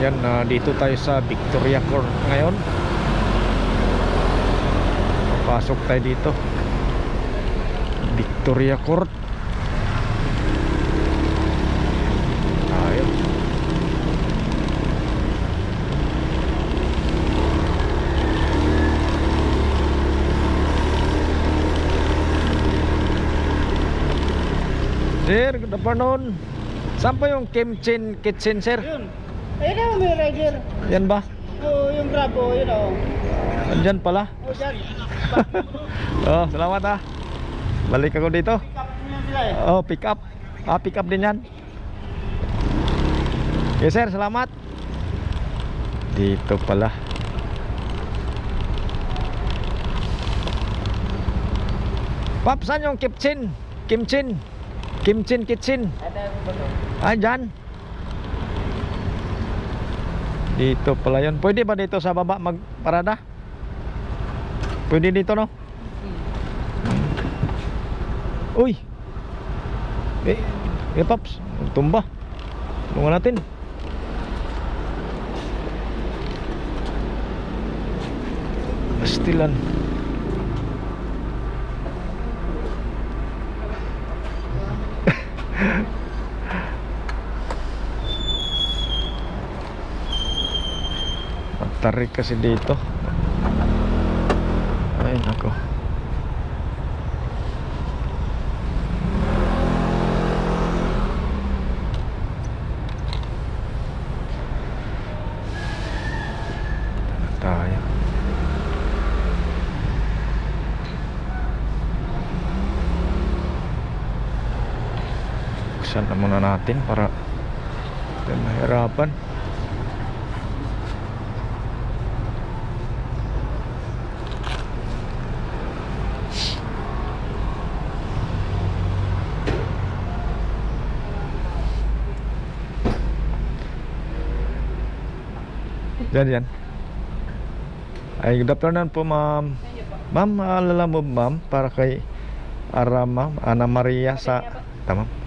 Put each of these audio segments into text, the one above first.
Yan, ah, dito tayo sa Victoria Court ngayon. Pasok tayo dito. Victoria Court. Ayun. Sir, good afternoon. Po yung Kimchin Kitchen, sir? Yun. Ayun na, may rider. Yan ba? Oo, yung Bravo, yun o. Andyan pala. O, dyan. oh, salamat ah. Balik ako dito. Pick up nyo sila eh. Oh, pick up. Ah, pick up din yan. Yes, sir. Salamat. Dito pala. Pap, saan yung kitchen? Kimchin? Kimchin kitchen? Ah, dyan. Dito pala yun. Pwede ba dito sa baba magparada? Pwede dito, no? Uy! Eh, eh Paps, tumba. Tulungan natin. Pastilan. Matarik kasi dito. Ay, nako. tayo buksan na muna natin para mahirapan Yan, yan. Ay, good afternoon po, ma'am. Ma'am, maalala mo, ma'am, para kay Arama, Ana Maria sa... Tama?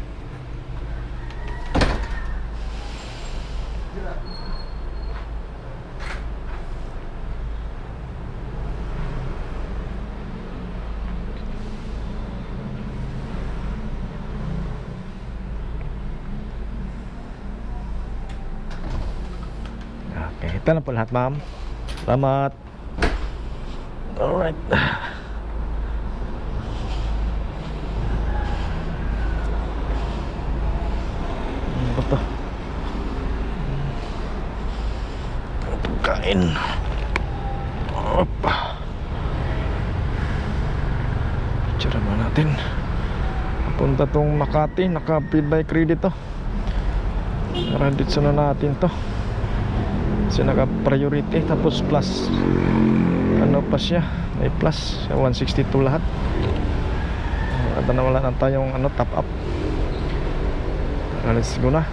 Okay, ito na po lahat, ma'am. Salamat. Alright. Ano ba to? Pagkain. Opa. Picture mo natin. Punta tong Makati. Naka-paid by credit to. Credit na natin to. Kasi naka-priority. Tapos plus ano pa siya? May plus. Sa 162 lahat. At na wala na tayong ano top up. Let's go na